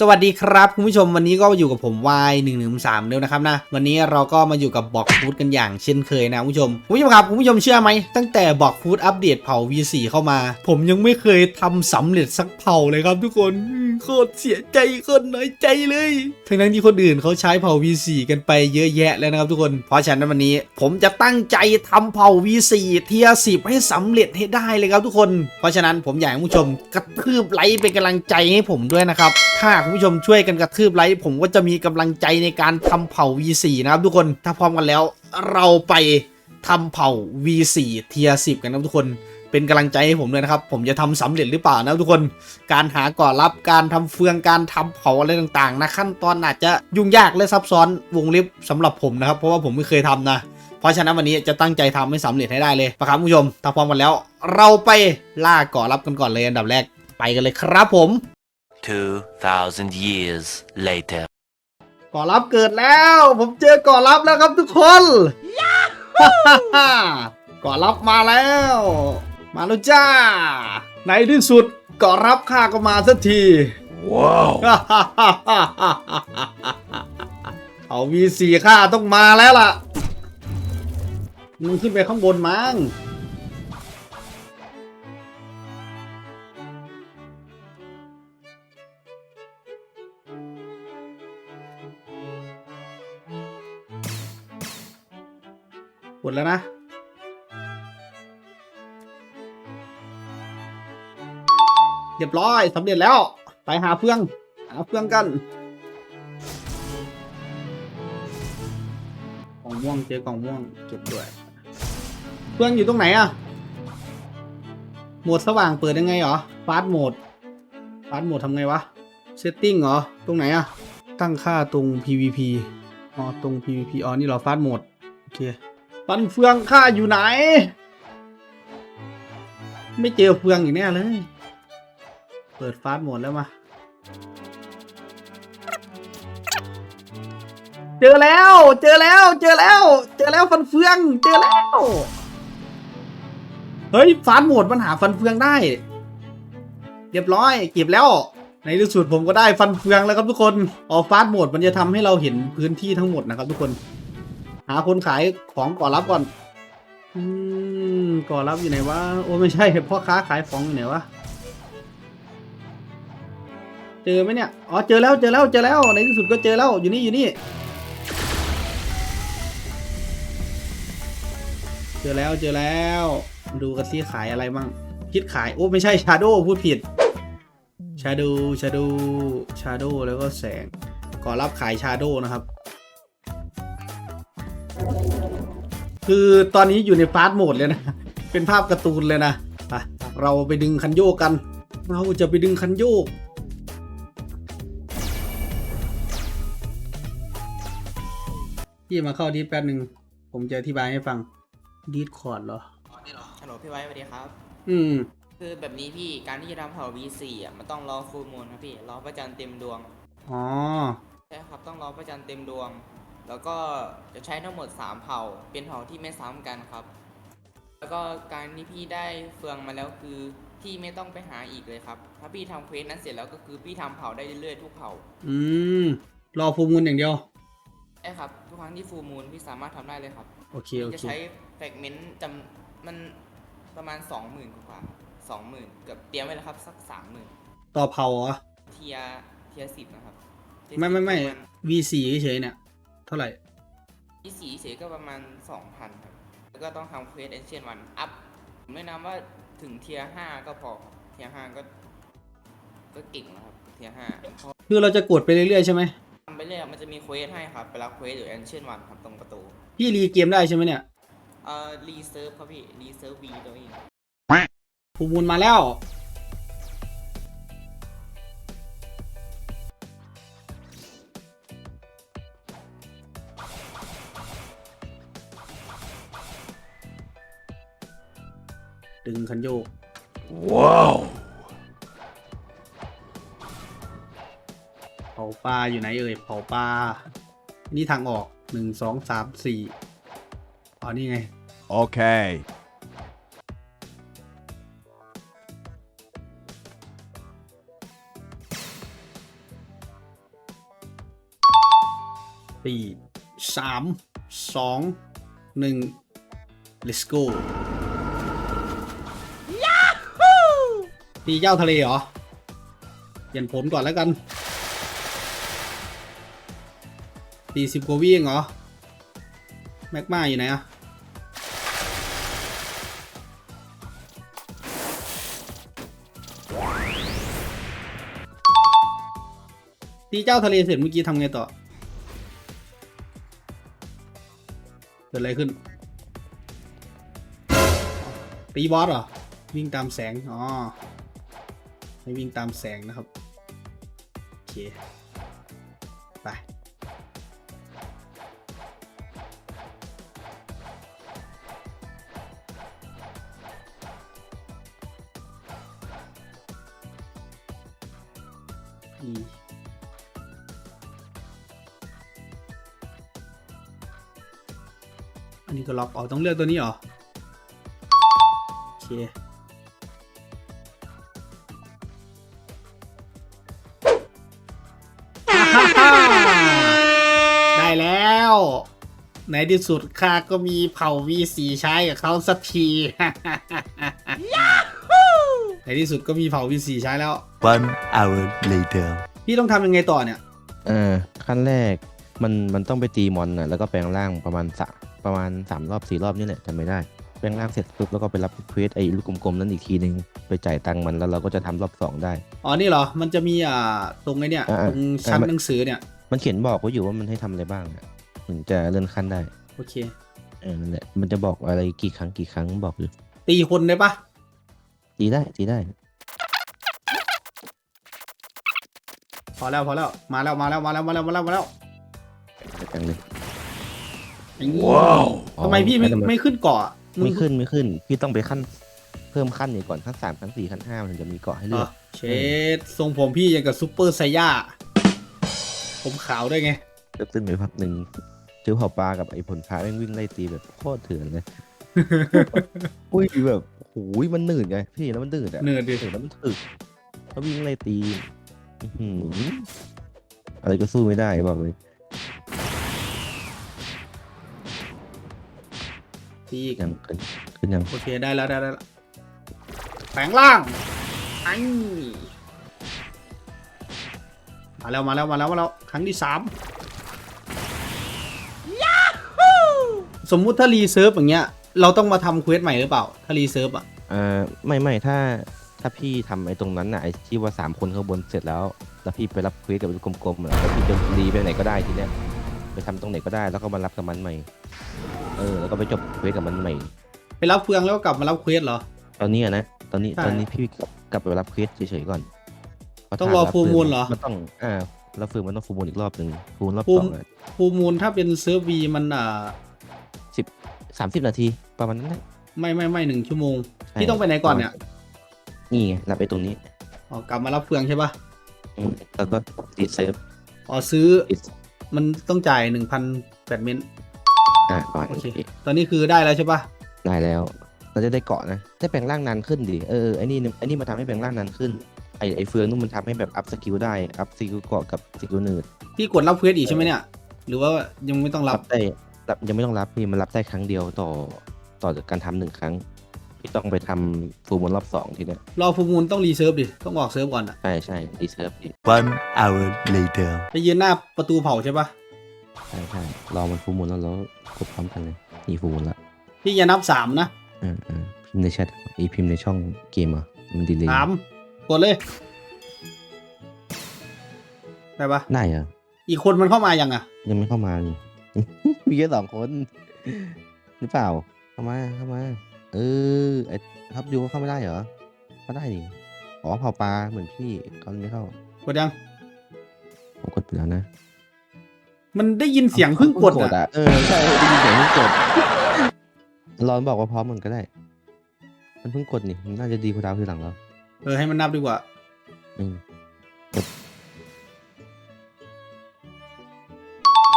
สวัสดีครับคุณผู้ชมวันนี้ก็อยู่กับผม Y 1 1 3เร็วนะครับนะวันนี้เราก็มาอยู่กับบอกฟูดกันอย่างเช่นเคยนะคุณผู้ชมคุณผู้ชมครับคุณผู้ชมเชื่อไหมตั้งแต่บอกฟูดอัปเดตเผ่า V4 เข้ามา ผมยังไม่เคยทำสำเร็จสักเผ่าเลยครับทุกคนโคตรเสียใจโคตรน้อยใจเลยทั้งนั้นที่คนอื่นเขาใช้เผ่า V4 กันไปเยอะแยะแล้วนะครับทุกคนเพราะฉะนั้นวันนี้ผมจะตั้งใจทำเผ่า V4 เทียร์10ให้สำเร็จให้ได้เลยครับทุกคน เพราะฉะนั้นผมอยากให้คุณผู้ชมกระทืบไลค์เป็นกำลังใจให้ผมด้วยนะครับถ้าคุณผู้ชมช่วยกันกระทืบไลค์ผมก็จะมีกำลังใจในการทำเผ่า V4 นะครับทุกคนถ้าพร้อมกันแล้ว เราไปทำเผ่า V4 เทียร์10กันนะทุกคนเป็นกำลังใจให้ผมเลยนะครับ ผมจะทำสำเร็จหรือเปล่านะทุกคน การหาก่อรับการทำเฟืองการทำเผาอะไรต่างๆนะขั้นตอนอาจจะยุ่งยากและซับซ้อนวงเล็บสำหรับผมนะครับ เพราะว่าผมไม่เคยทำนะ เพราะฉะนั้นวันนี้จะตั้งใจทำให้สำเร็จให้ได้เลยนะครับผู้ชมถ้าพร้อมกันแล้ว เราไปล่าก่อรับกันก่อนเลยอันดับแรกไปกันเลยครับผม 2,000 years later. ก่อรับเกิดแล้ว ผมเจอก่อรับแล้วครับทุกคนก่อรับมาแล้ว มาแล้วจ้า ในที่สุดก่อรับข้าก็มาสักที Wow. เอาวีสี่ข้าต้องมาแล้วล่ะมึงขึ้นไปข้างบนมั้ง ดแล้วนะเรียบร้อยสำเร็จแล้ว ไปหาเฟืองหาเฟืองกันกล่องม่วงเจอกล่องม่วงเก็บด้วยเฟืองอยู่ตรงไหนอะโหมดสว่างเปิดยังไงเหรอฟาสโหมดฟาสโหมดทำไงวะเซตติ้งเหรอ ตรงไหนอะตั้งค่าตรง PVP อ๋อตรง PVP อ๋อนี่เหรอฟาสโหมดโอเค ฟันเฟืองค่าอยู่ไหน ไม่เจอเฟืองอีกแน่เลย เปิดฟาสหมดแล้วมา เจอแล้ว เจอแล้ว เจอแล้ว เจอแล้วฟันเฟือง เจอแล้ว เฮ้ยฟาสหมดมันหาฟันเฟืองได้ เรียบร้อย เก็บแล้วในที่สุดผมก็ได้ฟันเฟืองแล้วครับทุกคน ออฟฟาสโหมดมันจะทำให้เราเห็นพื้นที่ทั้งหมดนะครับทุกคน หาคนขายของก่อรับก่อน อืมก่อรับอยู่ไหนวะ โอ้ไม่ใช่พ่อค้าขายของอยู่ไหนวะ เจอไหมเนี่ย อ๋อเจอแล้วเจอแล้วเจอแล้วในที่สุดก็เจอแล้วอยู่นี่อยู่นี่ เจอแล้วเจอแล้ว ดูกันซิขายอะไรบ้างคิดขายโอ้ไม่ใช่ชาโดพูดผิดชาโดชาโดชาโดแล้วก็แสงก่อรับขายชาโดนะครับ คือตอนนี้อยู่ในฟาสต์โหมดเลยนะ เป็นภาพการ์ตูนเลยนะไปเราไปดึงคันโยกกัน เราจะไปดึงคันโยก พี่มาเข้าดีแป๊บหนึ่ง ผมจะอธิบายให้ฟังดีดคอร์ดเหรอ ฮัลโหลพี่ไว้สวัสดีครับ อืม คือแบบนี้พี่การที่จะทำเผ่า V4 อะมันต้องรอฟูลมูลครับพี่รอพระจันทร์เต็มดวงอ๋อ ใช่ครับต้องรอพระจันทร์เต็มดวง แล้วก็จะใช้ทั้งหมด 3 เผ่า เป็นเผ่าที่ไม่ซ้ำกันครับ แล้วก็การที่พี่ได้เฟืองมาแล้วคือพี่ไม่ต้องไปหาอีกเลยครับ ถ้าพี่ทำเควสนั้นเสร็จแล้วก็คือพี่ทำเผ่าได้เรื่อยๆทุกเผ่าอืม รอฟูลมูลอย่างเดียว ใช่ครับ ทุกครั้งที่ฟูลมูลพี่สามารถทำได้เลยครับโอเคโอจะเค ใช้แฟกเมนต์จำมันประมาณ 20,000กว่าสองหมื่นเกือบเตรียมไว้แล้วครับสักสามหมื่นต่อเผาเหรอ เทียเทียสิบนะครับ ไม่ไม่ไม่ V4 เฉยๆเนี่ย เท่าไหร่ที่สี่เฉยก็ประมาณสองพันครับ แล้วก็ต้องทำเควสเอเชียนวันอัพผมแนะนำว่าถึงเทียห้าก็พอครับเทียห้าก็ ก็เก่งแล้วครับเทียห้าคือเราจะกดไปเรื่อยๆใช่ไหมทำไปเรื่อยมันจะมีเควสให้ครับไปรับเควสหรือเอเชียนวันครับตรงประตูพี่รีเกมได้ใช่ไหมเนี่ยเอ่อรีเซิร์ฟครับพี่รีเซิร์ฟวีตัวเองฟูลมูลมาแล้ว ดึงคันโยก Wow. เผาปลาอยู่ไหนเอ่ย เผาปลา นี่ทางออกหนึ่งสองสามสี่อ๋อนี่ไง Okay. สี่สามสองหนึ่ง let's go ตีเจ้าทะเลเหรอ เปลี่ยนผลก่อนแล้วกันตีสิบกว่าวิเองเหรอ แม็กมาอยู่ไหนอะตีเจ้าทะเลเสร็จเมื่อกี้ทำไงต่อ เกิดอะไรขึ้น ตีบอสเหรอ วิ่งตามแสง อ๋อ ให้วิ่งตามแสงนะครับ โอเค ไปอีอันนี้ก็ล็อกออกต้องเลือกตัวนี้เหรอ โอเค ในที่สุดข้าก็มีเผ่า V4 ใช้กับเขาสักทีในที่สุดก็มีเผ่า V4 ใช้แล้ว One hour later. พี่ต้องทำยังไงต่อเนี่ย เออขั้นแรกมันมันต้องไปตีมอนน่ะแล้วก็แปลงร่างประมาณสะประมาณสามรอบสี่รอบนี่แหละจำไม่ได้ แปลงร่างเสร็จปุ๊บแล้วก็ไปรับเควสไอ้ลูกกลมๆนั้นอีกทีนึง ไปจ่ายตังค์มันแล้วเราก็จะทำรอบสองได้ อ๋อ นี่เหรอ มันจะมีอ่าตรงไอ้เนี่ยอ่าตรงชั้นอ่า หนังสือเนี่ย มันเขียนบอกไว้อยู่ว่ามันให้ทำอะไรบ้างอะ ถึงจะเลื่อนขั้นได้โอเค เออนั่นแหละมันจะบอกอะไรกี่ครั้งกี่ครั้งบอกอยู่ตีคนได้ปะตีได้ตีได้ พอแล้วพอแล้วมาแล้วมาแล้วมาแล้วมาแล้วมาแล้วมาแล้วจังเลยไอ้นี่ว้าวทำไมพี่ไม่อ๋อไม่ขึ้นเกาะงไม่ขึ้นไม่ขึ้น พี่ต้องไปขั้นเพิ่มขั้นอีกก่อนขั้นสามขั้นสี่ขั้นห้ามันถึงจะมีเกาะให้เหรเลืออกเชดทรงผมพี่อย่างกับซูเปอร์ไซย่าผมขาวด้วยไงเลิกขึ้นไปพักหนึ่ง เจอเผ่าปลากับไอ้ผลพาแม่งวิ่งไล่ตีแบบโคตรเถื่อนเลย อุ้ยแบบโอ้ยมันหนืดไงพี่แล้วมันหนืดอะเนิร์ดดิหนืดแล้วมันถึกแล้ววิ่งไล่ตีอื้อหืออะไรก็สู้ไม่ได้บอกเลย ตีอีกยังขึ้นขึ้นยังโอเคได้แล้วได้แล้วได้แล้วแฝงล่างไอ้มาแล้วมาแล้วมาแล้วมาแล้วครั้งที่สาม สมมุติถ้ารีเซิร์ฟอย่างเงี้ย เราต้องมาทำเควสใหม่หรือเปล่า ถ้ารีเซิร์ฟอะอ่าไม่ไม่ถ้าถ้าพี่ทำไอ้ตรงนั้นน่ะไอ้ที่ว่าสามคนข้างบนเสร็จแล้ว แล้วพี่ไปรับเควสกับไอ้กลมๆอะแล้วพี่จะรีไปไหนก็ได้ทีเนี้ยไปทำตรงไหนก็ได้แล้วก็มารับกับมันใหม่ เออแล้วก็ไปจบเควสกับมันใหม่ ไปรับเฟืองแล้วก็กลับมารับเควสเหรอ ตอนนี้อะนะตอนนี้ใช่ตอนนี้พี่กลับกลับไปรับเควสเฉยๆก่อนเพาะต้องถ้ารอบ full moon เหรอ มันต้องอ่ารับฟืนมันต้องฟูมูลอีกรอบหนึ่งฟูลรอบ full สองอะ ฟูมูลถ้าเป็นเซิร์ฟวีมันอ่า สิบสามสิบนาทีประมาณนั้นแหละไม่ไม่ไม่หนึ่งชั่วโมงใช่พี่ต้องไปไหนก่อนเนี่ยนี่ไงรับไปตรงนี้อ๋อกลับมารับเฟืองใช่ปะอืมแล้วก็ติดเซฟอ๋อซื้อติดมันต้องจ่ายหนึ่งพันแปดเมนอ่าก่อนโอโอเคเคตอนนี้คือได้แล้วใช่ปะได้แล้วเราจะได้เกาะนะได้แปลงร่างนานขึ้นดิเออเออไอ้นี่ไอ้นี่มาทำให้แปลงร่างนานขึ้นไอ้ไอ้เฟืองนู่นมันทำให้แบบอัพสกิลได้อัพสกิลเกาะกับสกิลเนิร์ดพี่กดรับเควสอีกใช่ไหมเนี่ย หรือว่ายังไม่ต้องรับได้ รับยังไม่ต้องรับพี่มันรับได้ครั้งเดียวต่อต่อจากการทำหนึ่งครั้ง พี่ต้องไปทำฟูลมูลรอบสองทีเนี้ยรอฟูมูลต้องรีเซิร์ฟดิ ต้องออกเซิร์ฟก่อนอะใช่ใช่ดีเซิร์ฟดิ One hour later. ไปยืนหน้าประตูเผาใช่ปะใช่ใช่รอมันฟูลมูลแล้วแล้วกดพร้อมกันเลยนี่ฟูลมูลละพี่อย่านับสามนะอืมอืมพิมพ์ในแชทอีพิมพ์ในช่องเกมอะมันดีเลยสามกดเลย ได้ปะได้เหรออีกคนมันเข้ามายังอะยังไม่เข้ามานี่ มีแค่สองคน หรือเปล่า เข้ามา เข้ามา เออ ไอ้ทับยูเข้าไม่ได้เหรอเข้าได้ดิอ๋อเผาปลาเหมือนพี่เขาไม่เข้า กดยัง ผมกดไปแล้วนะมันได้ยินเสียงเพิ่งกดอะอะ เออใช่ได้ยินเสียงเพิ่งกดรอนบอกว่าพร้อมมันก็ได้ มันเพิ่งกดนี่มันน่าจะดีกว่าดาวทีหลังแล้วเออให้มันนับดีกว่าอืม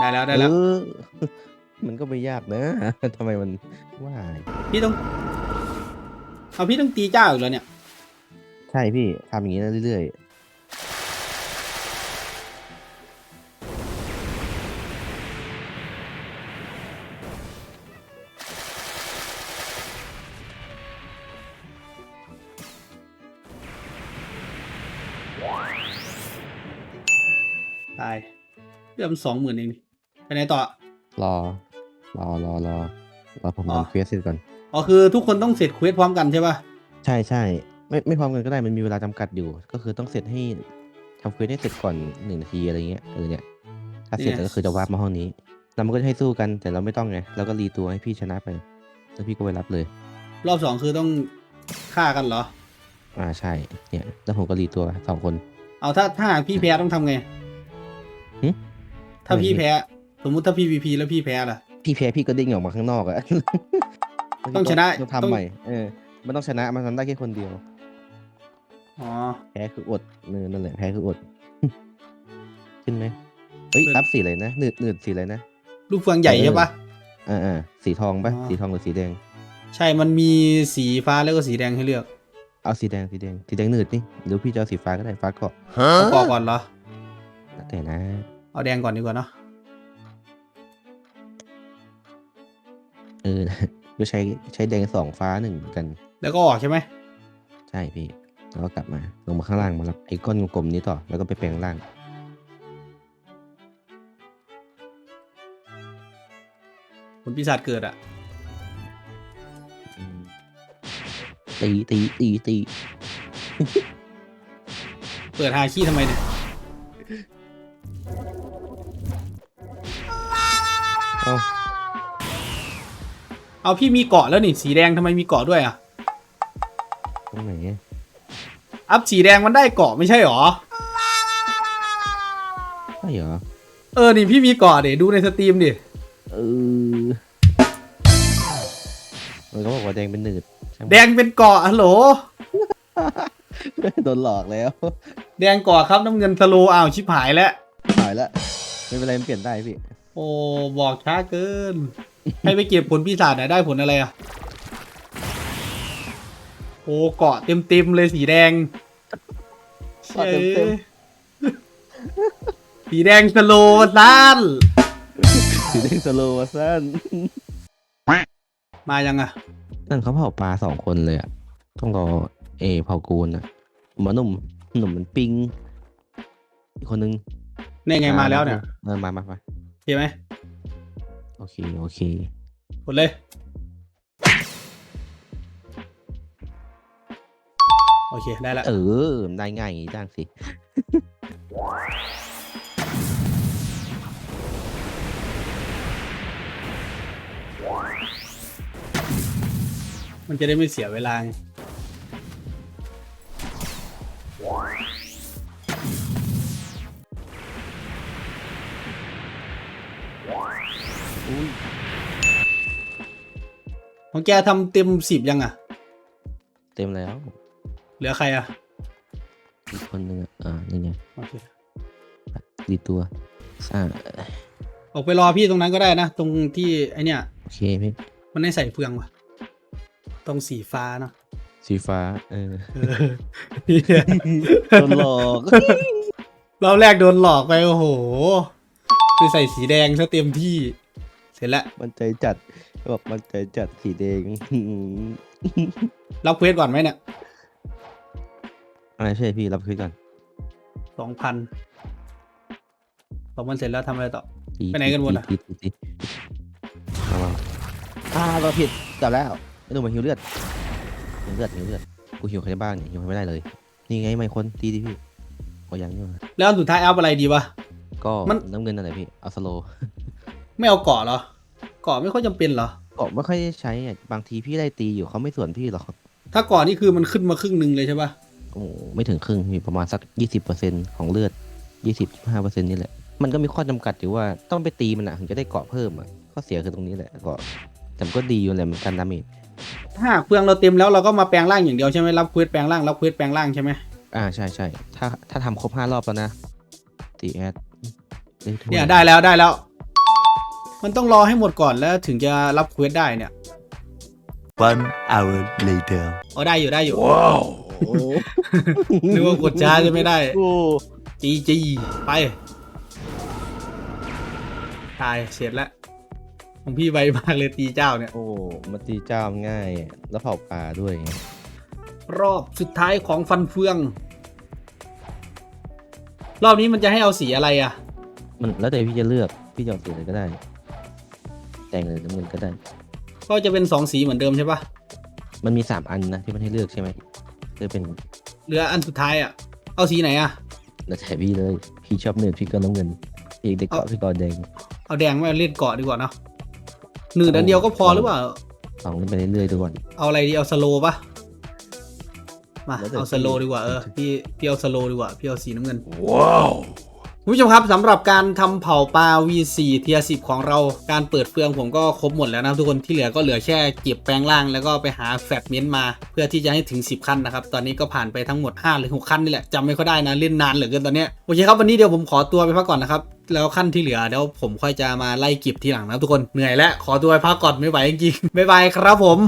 ได้แล้วได้แล้วเออ มันก็ไม่ยากนะ ทำไมมันว่าพี่ต้อง เอาพี่ต้องตีเจ้าอีกแล้วเนี่ย ใช่พี่ทำอย่างนี้เรื่อยๆตายเริ่มสองหมื่นเองไปไหนต่อรอ รอรอรอรอผมอ๋อ ทำเควสเสร็จก่อน อ๋อคือทุกคนต้องเสร็จเควสพร้อมกันใช่ป่ะใช่ใช่ไม่ไม่พร้อมกันก็ได้มันมีเวลาจำกัดอยู่ ก็คือต้องเสร็จให้ทำเควสให้เสร็จก่อนหนึ่งนาทีอะไรเงี้ยเออเนี่ยถ้าเสร็จเนี่ยแล้วก็คือจะวาร์ปมาห้องนี้แล้วมันก็จะให้สู้กันแต่เราไม่ต้องไงเราก็รีตัวให้พี่ชนะไป แล้วพี่ก็ไปรับเลย รอบสองคือต้องฆ่ากันเหรอ อ่าใช่เนี่ยแล้วผมก็รีตัวสองคน เอาถ้าถ้าหากพี่แพ้ต้องทำไงหึ ถ้าพี่ทำไมแพ้ สมมุติถ้าพี่พีพีแล้วพี่แพ้ล่ะ พี่แพ้พี่ก็เด้งออกมาข้างนอกอะต้องชนะต้องต้องทำใหม่เออมันต้องชนะมันทำได้แค่คนเดียวอ๋อแพ้คืออดเนอนั่นแหละแพ้คืออด ขึ้นไหมเฮ้ยขึ้นอัพสีอะไรนะหนืดหนืดสีอะไรนะลูกเฟืองใหญ่ใช่ปะอ่าอ่าสีทองปะอ๋อสีทองหรือสีแดง ใช่มันมีสีฟ้าแล้วก็สีแดงให้เลือกเอาสีแดงสีแดงสีแดงหนืดนี่หรือพี่จะเอาสีฟ้าก็ได้ฟ้าเกาะเอากอก่อนเหรอแล้วแต่นะ เอาแดงก่อนดีกว่าเนาะ เออก็ใช้ใช้แดงสองฟ้าหนึ่งเหมือนกัน แล้วก็ออกใช่ไหมใช่พี่ แล้วก็กลับมาลงมาข้างล่างมารับไอ้ก้อนกลมๆนี้ต่อแล้วก็ไปแปลงร่างผลปีศาจเกิดอะอืมตีตีตีตีเปิดฮาขี้ทำไมเนี่ยเอ้า เอาพี่มีเกาะแล้วนี่สีแดงทำไมมีเกาะด้วยอะตรงไหนอัพสีแดงมันได้เกาะไม่ใช่หรอ ใช่เหรอ เออนี่พี่มีเกาะเดี๋ยวดูในสตรีมดิ เออมันก็บอกว่าแดงเป็นหนืดใช่ไหมแดงเป็นเกาะฮัลโหล โดนหลอกแล้วแดงเกาะครับน้ำเงินสโลว์อ้าวชิบหายแล้ว หายละไม่เป็นไรมันเปลี่ยนได้พี่ โอ้บอกช้าเกิน ให้ไปเก็บผลปีศาจหน่อยได้ผลอะไรอะโอ้เกาะเต็มเต็มๆเลยสีแดงเกาะเต็มสีแดงสโลว์สั้นสีแดงสโลว์สั้นมายังอะนั่นเขาเผาปลาสองคนเลยอะต้องรอเอเผากูนอะหมาหนุ่มหนุ่มมันปิงอีกคนนึงนี่ไงมาแล้วเนี่ยเออมามามาเห็นไหมโอเค โอเคกดเลย โอเค ได้แล้วเออ ได้ง่ายอย่างงี้จ้างสิ มันจะได้ไม่เสียเวลาไงอุ้ย ของแกทำเต็มสิบยังอะ เต็มแล้ว เหลือใครอะ อีกคนนึงอะอ่า นี่ไงโอเค ดีตัวอ่าออกไปรอพี่ตรงนั้นก็ได้นะ ตรงที่ไอเนี่ย โอเคพี่มันได้ใส่เฟืองว่ะตรงสีฟ้าเนาะสีฟ้า เออเออโดนหลอกรอบแรกโดนหลอกไป โอ้โหคือใส่สีแดงซะเต็มที่ เสร็จแล้ว มันใจจัดบอกมันใจจัดสีแดงรับเควสก่อนไหมเนี่ยอะไรใช่พี่รับคืนก่อนสองพันสองพันเสร็จแล้วทำอะไรต่อตีไปไหนกันหมดอะตีตีตีมามาอ่าเราผิดจับแล้วไม่ต้องมาหิวเลือดหิวเลือดหิวเลือดกูหิวใครบ้างเนี่ยหิวใครไม่ได้เลย นี่ไงไม่คนตีดิพี่โอ้ยังอยู่แล้วอันสุดท้ายอัพอะไรดีวะก็มันน้ำเงินอะไรพี่เอาสโล ไม่เอาเกาะเหรอเกาะไม่ค่อยจำเป็นเหรอ เกาะไม่ค่อยได้ใช้อะบางทีพี่ได้ตีอยู่เขาไม่สวนพี่หรอกถ้าเกาะนี่คือมันขึ้นมาครึ่งหนึ่งเลยใช่ปะโอ้โหไม่ถึงครึ่งพี่ประมาณสักยี่สิบเปอร์เซ็นของเลือดยี่สิบห้าเปอร์เซ็นนี่แหละ มันก็มีข้อจำกัดอยู่ว่าต้องไปตีมันอะถึงจะได้เกาะเพิ่มอะข้อเสียคือตรงนี้แหละเกาะแต่มันก็ดีอยู่แหละเหมือนกันดาเมจถ้าหากเฟืองเราเต็มแล้วเราก็มาแปลงร่างอย่างเดียวใช่ไหมรับเควสแปลงร่างรับเควสแปลงร่างใช่ไหมอ่าใช่ใช่ถ้าถ้าทำครบห้ารอบแล้วนะตีแอดอ้ถ้วเนี่ยได้แล้วได้แล้ว มันต้องรอให้หมดก่อนแล้วถึงจะรับเควสได้เนี่ย One hour later. เอาได้อยู่ได้อยู่โอ้โหนึกว่ากดช้าจะไม่ได้โอ้จีจีไป ตายเสร็จแล้วของพี่ไวมากเลยตีเจ้าเนี่ย โอ้มาตีเจ้าง่ายอะแล้วเผาป่าด้วยไงรอบสุดท้ายของฟันเฟือง รอบนี้มันจะให้เอาสีอะไรอะมันแล้วแต่พี่จะเลือกพี่จะเอาสีอะไรก็ได้แดงหรือน้ำเงินก็ได้ ก็จะเป็นสองสีเหมือนเดิมใช่ปะมันมีสามอันนะที่มันให้เลือกใช่ไหมจะเป็นเหลืออันสุดท้ายอะ เอาสีไหนอะแล้วแต่พี่เลยพี่ชอบเนื้อพี่ก็น้ำเงินพี่เด็กเกาะพี่ก็แดง เอาแดงไม่เอาเล่นเกาะดีกว่าเนาะหนึ่งอันเดียวก็พอหรือเปล่าลองเล่นไปเรื่อยๆดูก่อนเอาอะไรดีเอาสโลปะมาแล้วแต่เอาสโลดีกว่าเออพี่พี่พี่เอาสโลดีกว่าพี่เอาสีน้ำเงินว้าว คุณผู้ชมครับสำหรับการทำเผาปลา V4 เทีย10ของเราการเปิดเฟืองผมก็ครบหมดแล้วนะทุกคนที่เหลือก็เหลือแค่เก็บแปลงล่างแล้วก็ไปหาแฟตเมนต์มา เพื่อที่จะให้ถึง 10 ขั้นนะครับ ตอนนี้ก็ผ่านไปทั้งหมด 5 หรือ 6 ขั้นนี่แหละจำไม่ค่อยได้นะ เล่นนานเหลือเกินตอนนี้โอเคครับวันนี้เดี๋ยวผมขอตัวไปพักก่อนนะครับแล้วขั้นที่เหลือเดี๋ยวผมค่อยจะมาไล่เก็บทีหลังนะทุกคนเหนื่อยแล้วขอตัวไปพักก่อนไม่ไหวจริงๆบ๊ายบายครับผม